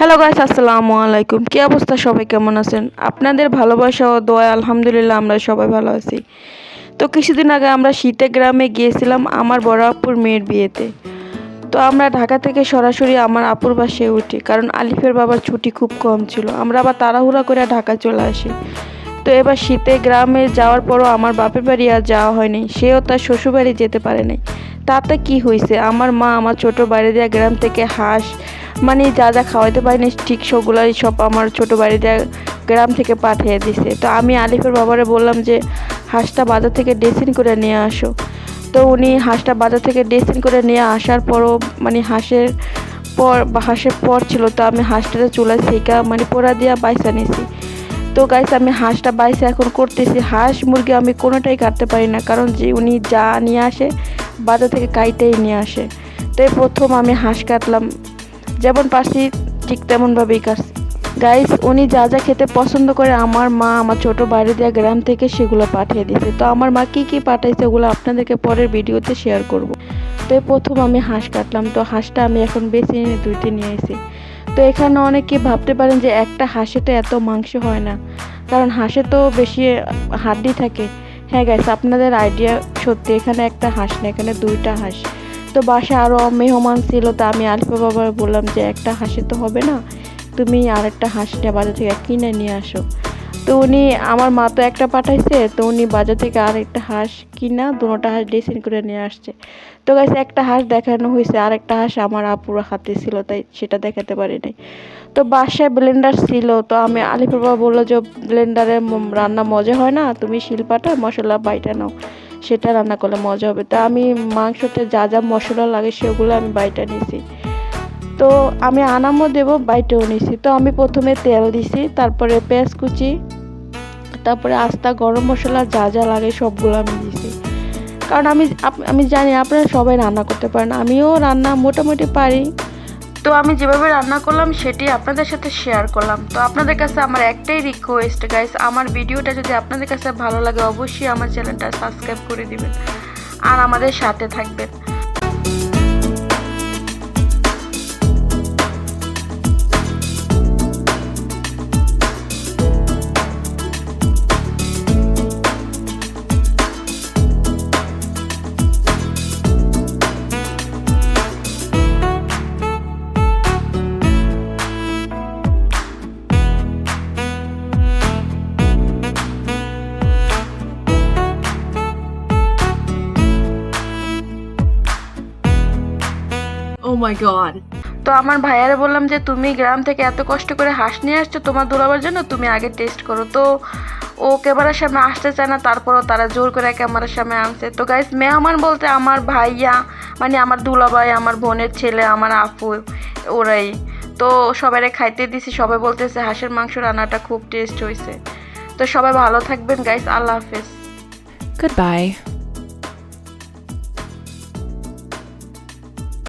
Hello guys আসসালামু আলাইকুম কী অবস্থা? সবাই কেমন আছেন? আপনাদের ভালোবাসা ও দোয়া, আলহামদুলিল্লাহ, আমরা সবাই ভালো আছি। তো কিছুদিন আগে আমরা শীতে গ্রামে গিয়েছিলাম আমার বড় আপুর মেয়ের বিয়েতে। তো আমরা ঢাকা থেকে সরাসরি আমার আপুর বাসায় উঠি, কারণ আলিফের বাবার ছুটি খুব কম ছিল। আমরা আবার তাড়াহুড়া করে ঢাকা চলে আসি। তো এবার শীতে গ্রামে যাওয়ার পরও আমার বাপের বাড়ি আর যাওয়া হয়নি। সেও তার শ্বশুরবাড়ি যেতে পারে নাই তাতে কি হয়েছে আমার মা আমার ছোট বাড়ি দেওয়া গ্রাম থেকে হাঁস মানে যা যা খাওয়াইতে পারিনি, ঠিক সেগুলাই সব আমার ছোট বাড়ি দেওয়া গ্রাম থেকে পাঠিয়ে দিছে। তো আমি আলিফের বাবারে বললাম যে, হাঁসটা বাজার থেকে ড্রেসিং করে নিয়ে আসো। তো উনি হাঁসটা বাজার থেকে ড্রেসিং করে নিয়ে আসার পরও মানে হাঁসের পর বা হাঁসের পর ছিল, তো আমি হাঁসটাতে চুলা সেকা মানে পোড়া দিয়া বাইসা নিছি। তো গাইস আমি হাঁসটা বাইসে এখন করতেছি। হাঁস মুরগি আমি কোনোটাই কাটতে পারি না, কারণ যে উনি যা নিয়ে আসে, বাজার থেকে কাইটেই নিয়ে আসে। তো প্রথম আমি হাঁস কাটলাম। যেমন পারছি, ঠিক তেমনভাবেই কাটছি। গাইস উনি যা যা খেতে পছন্দ করে আমার মা, আমার ছোট বাইরে দেওয়া গ্রাম থেকে সেগুলো পাঠিয়ে দিয়েছে। তো আমার মা কী কী পাঠাইছে ওগুলো আপনাদেরকে পরের ভিডিওতে শেয়ার করব। তো প্রথম আমি হাঁস কাটলাম। তো হাঁসটা আমি এখন বেছে নিয়ে, দুইটি নিয়ে এসেছি তো এখানে অনেকে ভাবতে পারেন যে একটা হাঁসে তো এত মাংস হয় না। কারণ হাঁসে তো বেশি হাড্ডি থাকে। হ্যাঁ গাইস আপনাদের আইডিয়া সত্যি এখানে একটা হাঁস না, এখানে দুইটা হাঁস। তো বাসায় আরও মেহমান ছিল, তা আমি আলিফা বাবার বললাম যে একটা হাঁসে তো হবে না, তুমি আরেকটা হাঁস নিয়ে বাজার থেকে কিনে নিয়ে আসো। তো উনি, আমার মা তো একটা পাঠাইছে, তো উনি বাজার থেকে আরেকটা হাঁস কিনা দুটোটা হাঁস ড্রেসিং করে নিয়ে আসছে। তো গাইছে একটা হাঁস দেখানো হয়েছে, আরেকটা হাঁস আমার আপুর হাতে ছিল, তাই সেটা দেখাতে পারি নাই। তো বাসায় ব্লেন্ডার ছিল, তো আমি আলিফুর বাবা বলল যে ব্লেন্ডারে রান্না মজা হয় না, তুমি শিল্পাটা মশলা বাইটা নাও। সেটা রান্না করলে মজা হবে। তা আমি মাংসতে যা যা মশলা লাগে সেগুলো আমি বাইটা নিছি। তো আমি আনামও দেবো, বাইটেও নিছি। তো আমি প্রথমে তেল দিছি, তারপরে পেঁয়াজ কুচি, তারপরে আস্তা গরম মশলা যা যা লাগে সবগুলো আমি দিছি। কারণ আমি আমি জানি আপনারা সবাই রান্না করতে পারেন, আমিও রান্না মোটামুটি পারি। তো আমি যেভাবে রান্না করলাম, সেটি আপনাদের সাথে শেয়ার করলাম। তো আপনাদের কাছে আমার একটাই রিকোয়েস্ট গাইস আমার ভিডিওটা যদি আপনাদের কাছে ভালো লাগে, অবশ্যই আমার চ্যানেলটা সাবস্ক্রাইব করে দিবেন। আর আমাদের সাথে থাকবেন। My god. তো আমার ভাইয়ারে বললাম যে তুমি গ্রাম থেকে এত কষ্ট করে হাঁস নিয়ে আসছো তোমার দুলাবার জন্য তুমি আগে টেস্ট করো। তো ও ক্যামেরার সামনে আসতে চায় না তারপরও তারা জোর করে ক্যামেরার সামনে আনছে। তো গাইস মেহমান বলতে আমার ভাইয়া মানে আমার দুলাভাই আমার বোনের ছেলে আমার আপু ওরাই। তো সবাই খাইতে দিছি সবাই বলতেছে হাঁসের মাংস রান্নাটা খুব টেস্ট হয়েছে তো সবাই ভালো থাকবেন গাইস আল্লাহ হাফেজ। Goodbye.